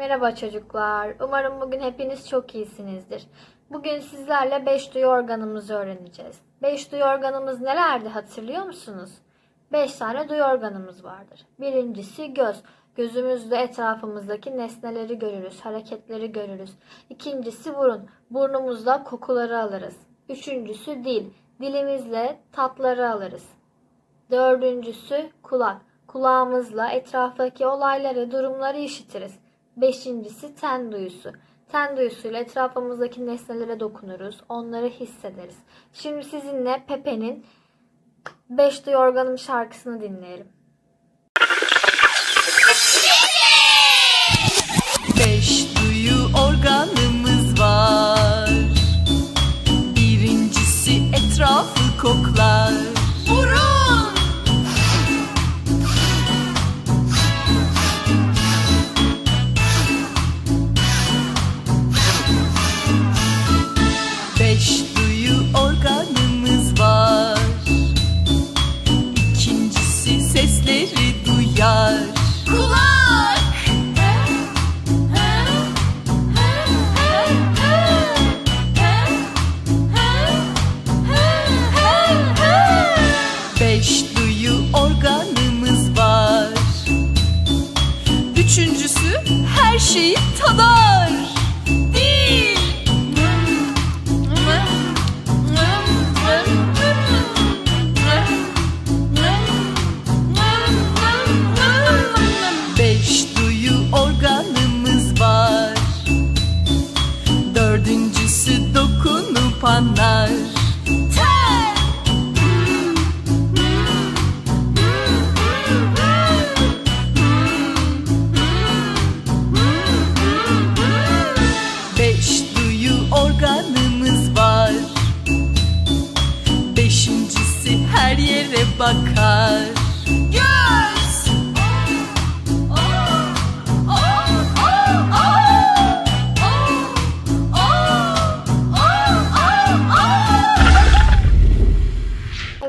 Merhaba çocuklar. Umarım bugün hepiniz çok iyisinizdir. Bugün sizlerle 5 duyu organımızı öğreneceğiz. 5 duyu organımız nelerdi hatırlıyor musunuz? 5 tane duyu organımız vardır. Birincisi göz. Gözümüzle etrafımızdaki nesneleri görürüz, hareketleri görürüz. İkincisi burun. Burnumuzla kokuları alırız. Üçüncüsü dil. Dilimizle tatları alırız. Dördüncüsü kulak. Kulağımızla etraftaki olayları, durumları işitiriz. Beşincisi ten duyusu. Ten duyusuyla etrafımızdaki nesnelere dokunuruz, onları hissederiz. Şimdi sizinle Pepe'nin Beş Duyu Organım şarkısını dinleyelim. Beş 시터다.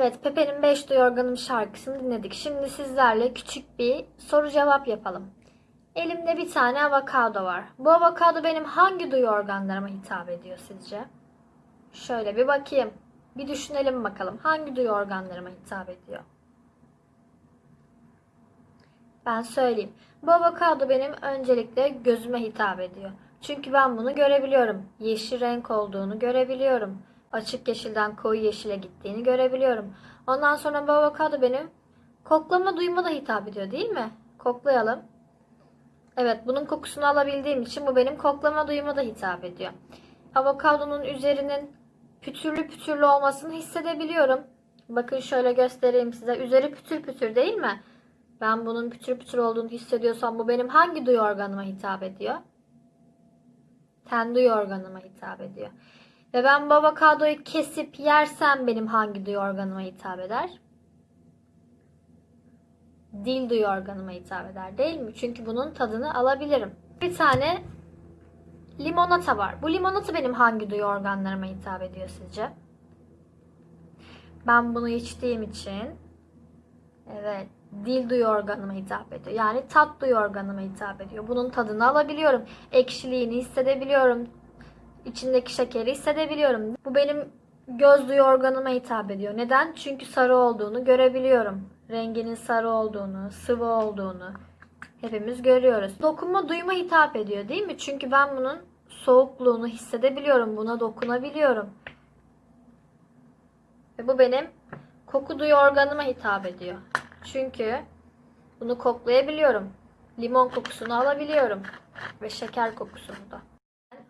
Evet, Pepe'nin 5 Duyu Organım şarkısını dinledik. Şimdi sizlerle küçük bir soru cevap yapalım. Elimde bir tane avokado var. Bu avokado benim hangi duyu organlarıma hitap ediyor sizce? Şöyle bir bakayım. Bir düşünelim bakalım. Hangi duyu organlarıma hitap ediyor? Ben söyleyeyim. Bu avokado benim öncelikle gözüme hitap ediyor. Çünkü ben bunu görebiliyorum. Yeşil renk olduğunu görebiliyorum. Açık yeşilden koyu yeşile gittiğini görebiliyorum. Ondan sonra bu avokado benim koklama duyuma da hitap ediyor değil mi? Koklayalım. Evet bunun kokusunu alabildiğim için bu benim koklama duyuma da hitap ediyor. Avokadonun üzerinin pütürlü pütürlü olmasını hissedebiliyorum. Bakın şöyle göstereyim size. Üzeri pütür pütür değil mi? Ben bunun pütür pütür olduğunu hissediyorsam bu benim hangi duyu organıma hitap ediyor? Ten duyu organıma hitap ediyor. Ve ben bu avokadoyu kesip yersem benim hangi duyu organıma hitap eder? Dil duyu organıma hitap eder değil mi? Çünkü bunun tadını alabilirim. Bir tane limonata var. Bu limonata benim hangi duyu organlarıma hitap ediyor sizce? Ben bunu içtiğim için evet dil duyu organıma hitap ediyor. Yani tat duyu organıma hitap ediyor. Bunun tadını alabiliyorum. Ekşiliğini hissedebiliyorum. İçindeki şekeri hissedebiliyorum. Bu benim göz duyu organıma hitap ediyor. Neden? Çünkü sarı olduğunu görebiliyorum. Renginin sarı olduğunu, sıvı olduğunu hepimiz görüyoruz. Dokunma duyuma hitap ediyor değil mi? Çünkü ben bunun soğukluğunu hissedebiliyorum. Buna dokunabiliyorum. Ve bu benim koku duyu organıma hitap ediyor. Çünkü bunu koklayabiliyorum. Limon kokusunu alabiliyorum. Ve şeker kokusunu da.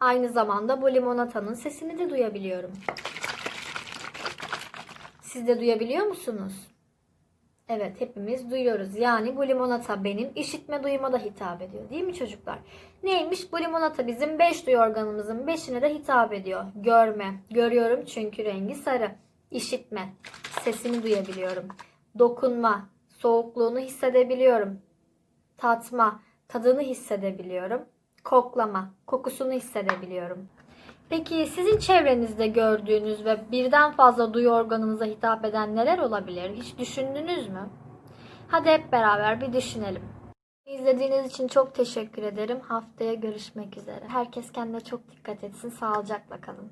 Aynı zamanda bu limonatanın sesini de duyabiliyorum. Siz de duyabiliyor musunuz? Evet hepimiz duyuyoruz. Yani bu limonata benim işitme duyuma da hitap ediyor. Değil mi çocuklar? Neymiş? Bu limonata bizim 5 duyu organımızın 5'ine de hitap ediyor. Görme. Görüyorum çünkü rengi sarı. İşitme. Sesini duyabiliyorum. Dokunma. Soğukluğunu hissedebiliyorum. Tatma. Tadını hissedebiliyorum. Koklama. Kokusunu hissedebiliyorum. Peki sizin çevrenizde gördüğünüz ve birden fazla duyu organınıza hitap eden neler olabilir? Hiç düşündünüz mü? Hadi hep beraber bir düşünelim. İzlediğiniz için çok teşekkür ederim. Haftaya görüşmek üzere. Herkes kendine çok dikkat etsin. Sağlıcakla kalın.